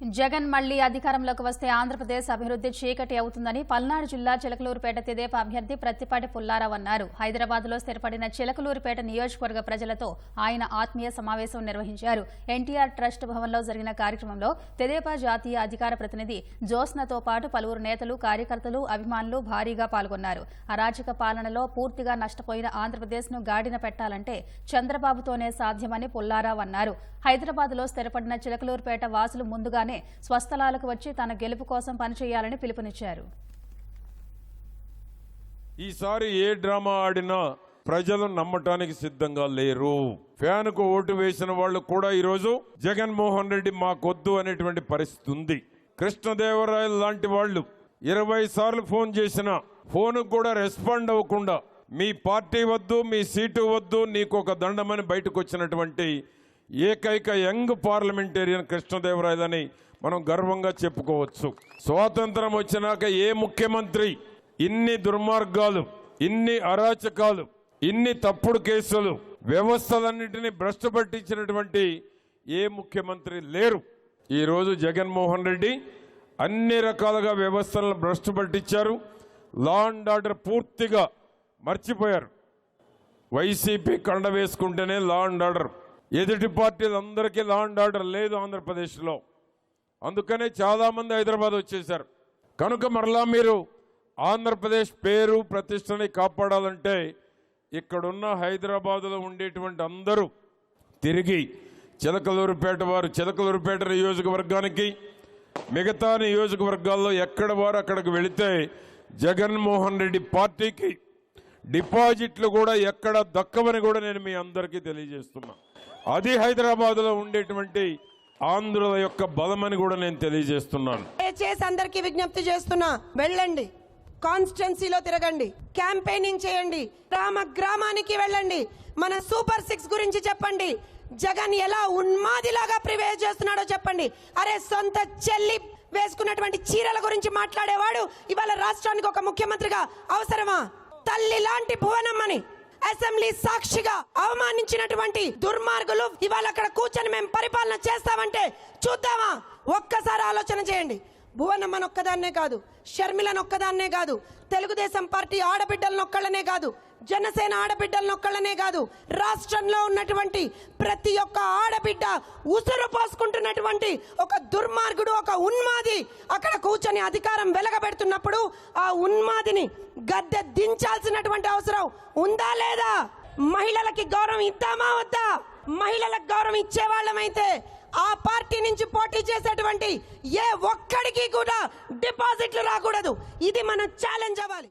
జగన్ మళ్ళీ అధికారంలోకి వస్తే ఆంధ్రప్రదేశ్ అభివృద్ధి చీకటి అవుతుందని పల్నాడు జిల్లా చిలకలూరుపేట తెదేపా అభ్యర్థి ప్రత్తిపాటి పుల్లారావు అన్నారు. హైదరాబాద్లో స్థిరపడిన చిలకలూరుపేట నియోజకవర్గ ప్రజలతో ఆయన ఆత్మీయ సమావేశం నిర్వహించారు. ఎన్టీఆర్ ట్రస్ట్ భవన్లో జరిగిన కార్యక్రమంలో తెదేపా జాతీయ అధికార ప్రతినిధి జోస్నతో పాటు పలువురు నేతలు కార్యకర్తలు అభిమానులు భారీగా పాల్గొన్నారు. అరాచక పాలనలో పూర్తిగా నష్టపోయిన ఆంధ్రప్రదేశ్ను గాడిన పెట్టాలంటే చంద్రబాబుతోనే సాధ్యమని పుల్లారావు అన్నారు. హైదరాబాద్లో స్థిరపడిన చిలకలూరుపేట వాసులు ముందుగానే స్వస్థలాలకు వచ్చి తన గెలుపు కోసం పనిచేయాలని పిలుపునిచ్చారు. ఈసారి ఏ డ్రామా ఆడినా ప్రజలు నమ్మటానికి సిద్ధంగా లేరు. ఫ్యాన్కు ఓటు వేసిన వాళ్ళు కూడా ఈరోజు జగన్మోహన్ రెడ్డి మాకొద్దు అనేటువంటి పరిస్థితి ఉంది. కృష్ణదేవరాయలు లాంటి వాళ్ళు ఇరవై సార్లు ఫోన్ చేసిన ఫోన్ కూడా రెస్పాండ్ అవ్వకుండా మీ పార్టీ వద్దు మీ సీటు వద్దు నీకు ఒక దండమని బయటకు వచ్చినటువంటి ఏకైక యంగ్ పార్లమెంటేరియన్ కృష్ణదేవరాయలని మనం గర్వంగా చెప్పుకోవచ్చు. స్వాతంత్రం వచ్చినాక ఏ ముఖ్యమంత్రి ఇన్ని దుర్మార్గాలు ఇన్ని అరాచకాలు ఇన్ని తప్పుడు కేసులు వ్యవస్థలన్నింటినీ భ్రష్టు పట్టించినటువంటి ఏ ముఖ్యమంత్రి లేరు. ఈరోజు జగన్మోహన్ రెడ్డి అన్ని రకాలుగా వ్యవస్థలను భ్రష్టు పట్టించారు. లా అండ్ ఆర్డర్ పూర్తిగా మర్చిపోయారు. వైసీపీ కండ వేసుకుంటేనే లా అండ్ ఆర్డర్ ఎదుటి పార్టీలందరికీ లా అండ్ ఆర్డర్ లేదు ఆంధ్రప్రదేశ్లో. అందుకనే చాలామంది హైదరాబాద్ వచ్చేశారు. కనుక మరలా మీరు ఆంధ్రప్రదేశ్ పేరు ప్రతిష్టని కాపాడాలంటే ఇక్కడున్న హైదరాబాదులో ఉండేటువంటి అందరూ తిరిగి చిలకలూరుపేట వారు చిలకలూరుపేట నియోజకవర్గానికి మిగతా నియోజకవర్గాల్లో ఎక్కడ వారు అక్కడికి వెళితే జగన్మోహన్ రెడ్డి పార్టీకి డిపాజిట్లు కూడా ఎక్కడ దక్కవని కూడా నేను మీ అందరికీ తెలియజేస్తున్నా. అది హైదరాబాద్లో ఉండేటువంటి ఆంధ్రుల యొక్క బలమని కూడా నేను తెలియజేస్తున్నాను. దయచేసి అందరికీ విజ్ఞప్తి చేస్తున్నా వెళ్ళండి. కాన్స్టిట్యున్సీలో తిరగండి. క్యాంపెయినింగ్ చేయండి. గ్రామ గ్రామానికి వెళ్ళండి. మన సూపర్ సిక్స్ గురించి చెప్పండి. జగన్ ఎలా ఉన్మాదిలాగా ప్రివేజ్ చేస్తున్నాడో చెప్పండి. అరే సొంత చెల్లి వేసుకున్నటువంటి చీరల గురించి మాట్లాడేవాడు ఇవాళ రాష్ట్రానికి ఒక ముఖ్యమంత్రిగా అవసరమా? తల్లి లాంటి భువనమ్మని అసెంబ్లీ సాక్షిగా అవమానించినటువంటి దుర్మార్గులు ఇవాళ అక్కడ కూర్చొని మేము పరిపాలన చేస్తామంటే చూద్దామా? ఒక్కసారి ఆలోచన చేయండి. భువనమ్మను ఒక్కదాన్నే కాదు షర్మిలను ఒక్కదాన్నే కాదు తెలుగుదేశం పార్టీ ఆడబిడ్డలను ఒక్కళ్ళనే కాదు జనసేన ఆడబిడ్డలను ఒక్కళ్ళనే కాదు రాష్ట్రంలో ఉన్నటువంటి ప్రతి ఒక్క ఆడబిడ్డ ఉసురు పోసుకుంటున్నటువంటి ఒక దుర్మార్గుడు ఒక ఉన్మాది అక్కడ కూర్చొని అధికారం వెలగబెడుతున్నప్పుడు ఆ ఉన్మాదిని గద్దె దించాల్సినటువంటి అవసరం ఉందా లేదా? మహిళలకి గౌరవం ఇద్దామా వద్దా? మహిళలకు గౌరవం ఇచ్చే వాళ్ళమైతే ఆ పార్టీ నుంచి పోటీ చేసేటువంటి ఏ ఒక్కడికి కూడా డిపాజిట్లు రాకూడదు. ఇది మనం ఛాలెంజ్ అవ్వాలి.